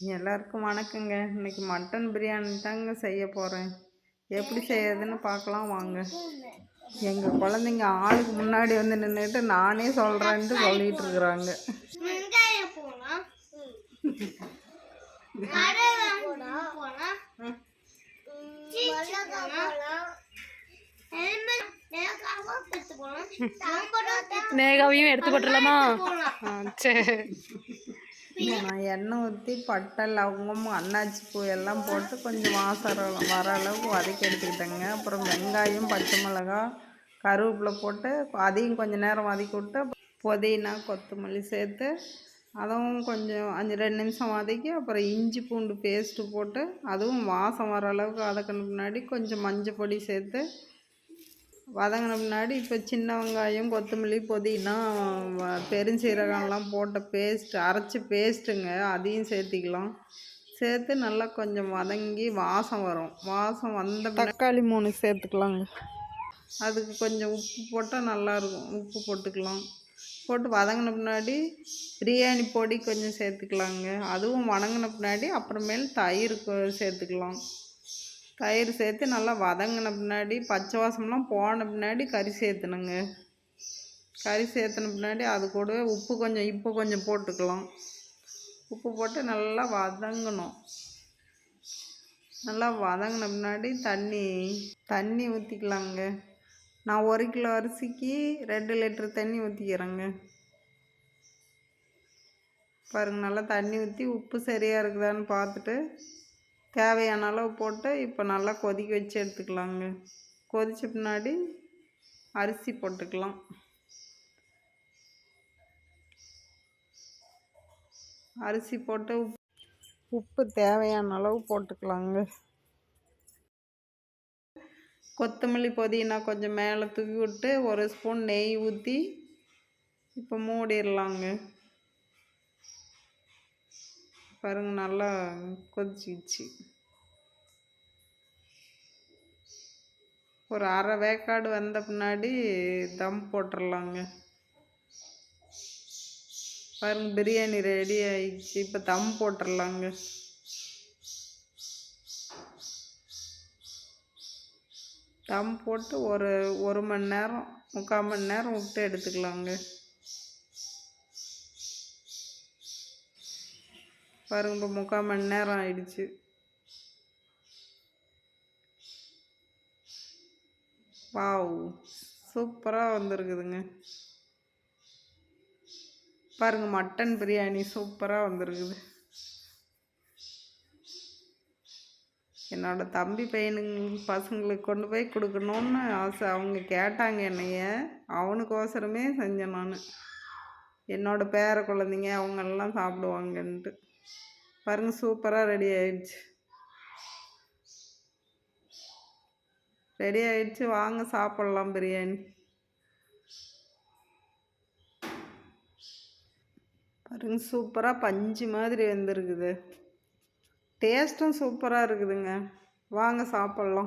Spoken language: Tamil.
எல்லாருக்கும் வணக்கங்க. இன்னைக்கு மட்டன் பிரியாணி தாங்க செய்ய போகிறேன் எப்படி செய்யறதுன்னு பார்க்கலாம் வாங்க. எங்கள் குழந்தைங்க ஆளுக்கு முன்னாடி வந்து நின்றுட்டு நானே சொல்கிறேன்ட்டு சொல்லிட்டு இருக்கிறாங்க. நேகாவையும் எடுத்து ஆ, சரி. நான் எண்ணெய் ஊற்றி பட்டை லவங்கம் அன்னாச்சி பூ எல்லாம் போட்டு கொஞ்சம் வாசம் வர- அளவுக்கு வதக்கி எடுத்துக்கிட்டேங்க. அப்புறம் வெங்காயம் பச்சை மிளகாய் கருவேப்பிலை போட்டு அதையும் கொஞ்சம் நேரம் வதக்கி விட்டு புதினா கொத்தமல்லி சேர்த்து அதுவும் கொஞ்சம் அஞ்சு ரெண்டு நிமிஷம் வதக்கி அப்புறம் இஞ்சி பூண்டு பேஸ்ட்டு போட்டு அதுவும் வாசம் வர அளவுக்கு வதக்கின பின்னாடி கொஞ்சம் மஞ்சள் பொடி சேர்த்து வதங்கின பின்னாடி இப்போ சின்ன வெங்காயம் கொத்தமல்லி புதினா பெருஞ்சீரகம்லாம் போட்ட பேஸ்ட் அரைச்சி பேஸ்ட்டுங்க அதையும் சேர்த்திக்கலாம். சேர்த்து நல்லா கொஞ்சம் வதங்கி வாசம் வரும். வாசம் வந்த தக்காளி மூணு சேர்த்துக்கலாங்க. அதுக்கு கொஞ்சம் உப்பு போட்டால் நல்லாயிருக்கும் உப்பு போட்டுக்கலாம். போட்டு வதங்கின பின்னாடி பிரியாணி பொடி கொஞ்சம் சேர்த்துக்கலாங்க. அதுவும் வதங்கின பின்னாடி அப்புறமேல் தயிர் சேர்த்துக்கலாம். தயிர் சேர்த்து நல்லா வதங்கின பின்னாடி பச்சை வாசம்லாம் போன பின்னாடி கறி சேர்த்துனுங்க கறி சேர்த்துன பின்னாடி அது கூடவே உப்பு கொஞ்சம் இப்போ கொஞ்சம் போட்டுக்கலாம். உப்பு போட்டு நல்லா வதங்கணும். நல்லா வதங்கின பின்னாடி தண்ணி தண்ணி ஊற்றிக்கலாங்க நான் ஒரு கிலோ அரிசிக்கு ரெண்டு லிட்டர் தண்ணி ஊற்றிக்கிறேங்க பாருங்கள் நல்லா தண்ணி ஊற்றி உப்பு சரியாக இருக்குதான்னு பார்த்துட்டு தேவையான அளவு போட்டு இப்போ நல்லா கொதிக்க வச்சு எடுத்துக்கலாங்க. கொதித்த பின்னாடி அரிசி போட்டுக்கலாம். அரிசி போட்டு உப்- உப்பு தேவையான அளவு போட்டுக்கலாங்க. கொத்தமல்லி பொதினா கொஞ்சம் மேலே தூவி விட்டு ஒரு ஸ்பூன் நெய் ஊற்றி இப்போ மூடிடலாங்க. பாருங்க நல்லா கொதிச்சிச்சு ஒரு அரை வேக்காடு வந்த பின்னாடி தம் போட்டுடலாங்க பாருங்க பிரியாணி ரெடி ஆயிடுச்சு. இப்போ தம் போட்டுடலாங்க தம் போட்டு ஒரு ஒரு மணி நேரம் முக்கால் மணி நேரம் விட்டு எடுத்துக்கலாங்க. பாருங்க இப்போ முக்கால் மணி நேரம் ஆயிடுச்சு. வாவ் சூப்பராக வந்திருக்குதுங்க. பாருங்க மட்டன் பிரியாணி சூப்பராக வந்திருக்குது. என்னோட தம்பி பையனுங்களுக்கு பசங்களுக்கு கொண்டு போய் கொடுக்கணுன்னு ஆசை. அவங்க கேட்டாங்க என்னைய. அவனுக்கோசரமே செஞ்சேன் நான். என்னோடய பேர குழந்தைங்க அவங்கெல்லாம் சாப்பிடுவாங்கன்ட்டு. பாருங்க சூப்பராக ரெடி ஆயிடுச்சு. ரெடி ஆயிடுச்சு. வாங்க சாப்பிட்லாம் பிரியாணி. பாருங்க சூப்பராக பஞ்சு மாதிரி வந்திருக்குது. டேஸ்ட்டும் சூப்பராக இருக்குதுங்க. வாங்க சாப்பிட்லாம்.